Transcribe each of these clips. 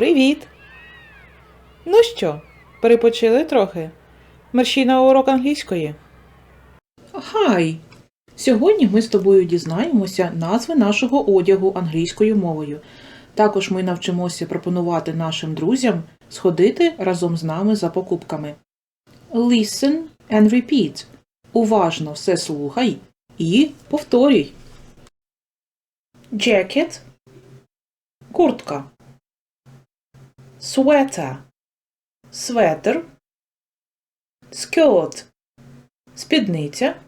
Привіт! Ну що, перепочили трохи? Мерщій урок англійської. Хай! Сьогодні ми з тобою дізнаємося назви нашого одягу англійською мовою. Також ми навчимося пропонувати нашим друзям сходити разом з нами за покупками. Listen and repeat. Уважно все слухай і повторюй. Jacket – куртка. Sweater – светр. Skirt – спідниця.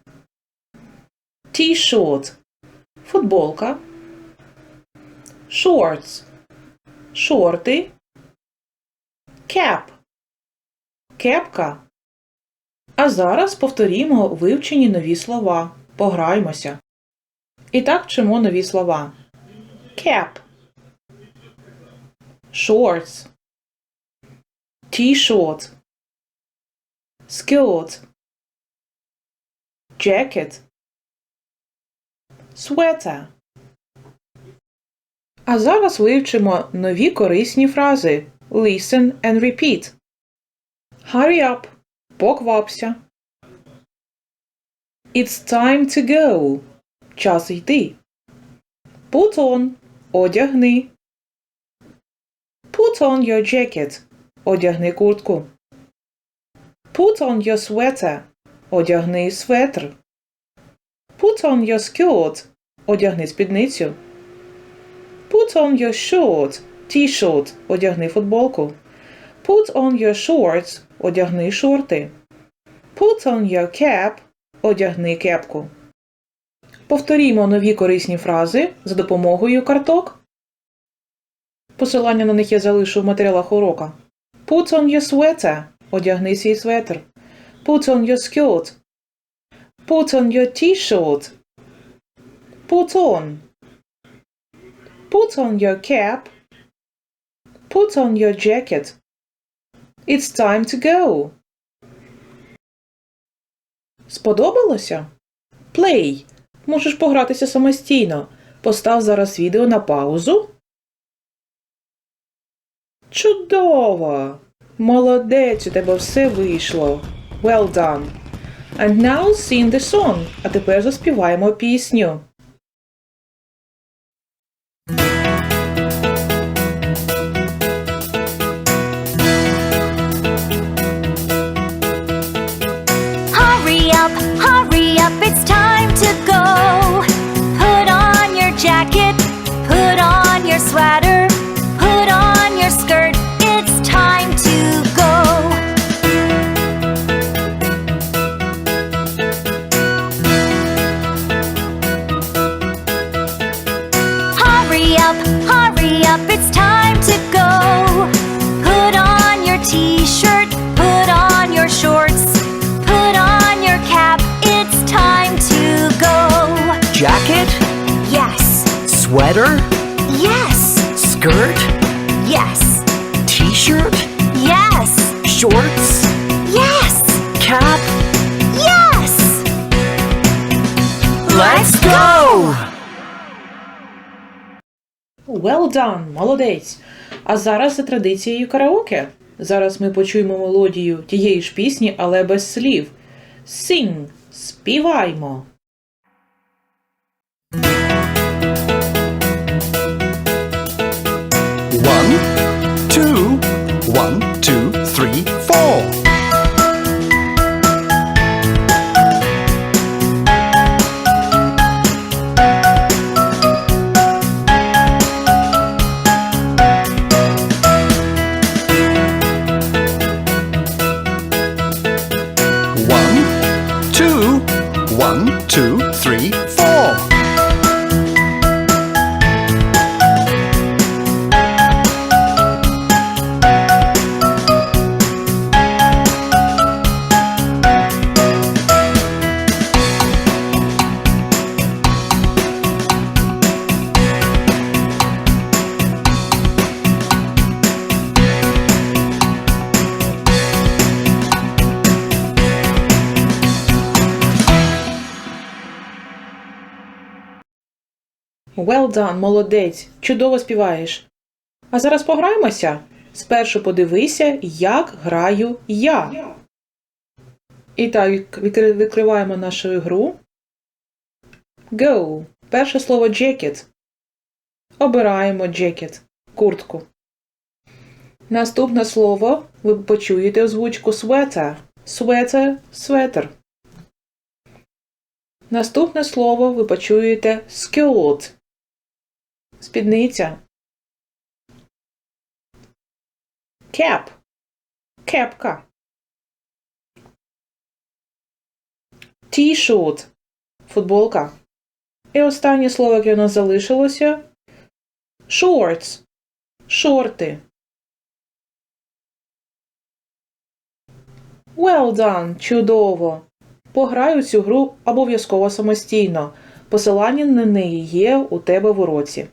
T-shirt – футболка. Shorts – шорти. Cap – кепка. А зараз повторімо вивчені нові слова. Пограймося. І так вчимо нові слова. Cap Shorts T-shirt Skirt Jacket Sweater А зараз вивчимо нові корисні фрази. Listen and repeat. Hurry up. Поквапся. It's time to go. Час йти. Put on. Одягни. Put on your jacket. Одягни куртку. Put on your sweater. Одягни светр. Put on your skirt. Одягни спідницю. Put on your short. T-shirt. Одягни футболку. Put on your shorts. Одягни шорти. Put on your cap. Одягни кепку. Повторімо нові корисні фрази за допомогою карток. Посилання на них я залишу в матеріалах урока. Put on your sweater. Одягни свій светр. Put on your skirt. Put on your t-shirt. Put on. Put on your cap. Put on your jacket. It's time to go. Сподобалося? Play. Можеш погратися самостійно. Постав зараз відео на паузу. Чудово! Молодець, у тебе все вийшло. Well done. And now sing the song. А тепер заспіваємо пісню. Hurry up, hurry up, it's time to go. Put on your t shirt, put on your shorts, put on your cap, it's time to go. Jacket, Yes, sweater, yes, skirt, yes, t shirt, yes, shorts, Well done, молодець. А зараз за традицією караоке. Зараз ми почуємо мелодію тієї ж пісні, але без слів. Sing, співаймо. Two, three, four. Well done, молодець. Чудово співаєш. А зараз пограємося. Спершу подивися, як граю я. І так, відкри- відкриваємо нашу гру. Go. Перше слово jacket. Обираємо jacket. Куртку. Наступне слово ви почуєте озвучку sweater. Sweater – светр. Наступне слово ви почуєте skirt. Спідниця. Cap. Кепка. T-shirt. Футболка. І останнє слово, яке у нас залишилося. Shorts. Шорти. Well done! Чудово! Пограй у цю гру обов'язково самостійно. Посилання на неї є у тебе в уроці.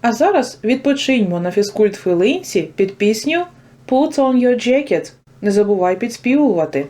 А зараз відпочиньмо на фізкульт хвилинці під пісню Put on your jacket. Не забувай підспівувати.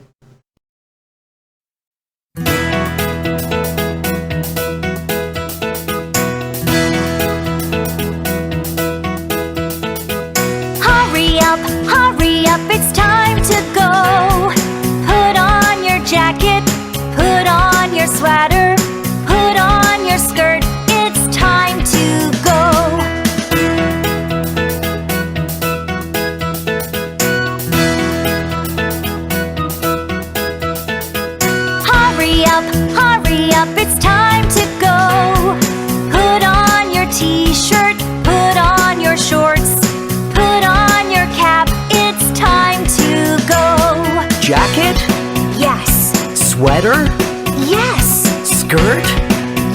Sweater, yes, skirt,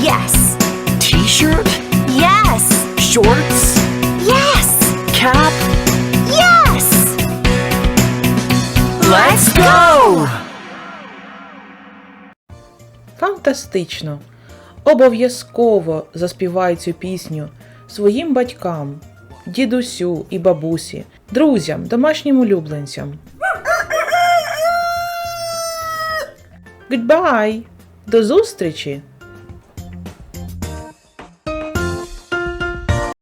yes, t-shirt, yes, shorts, yes, cap. yes! Let's go! Фантастично! Обов'язково заспівай цю пісню своїм батькам, дідусю і бабусі, друзям, домашнім улюбленцям. Goodbye! До зустрічі!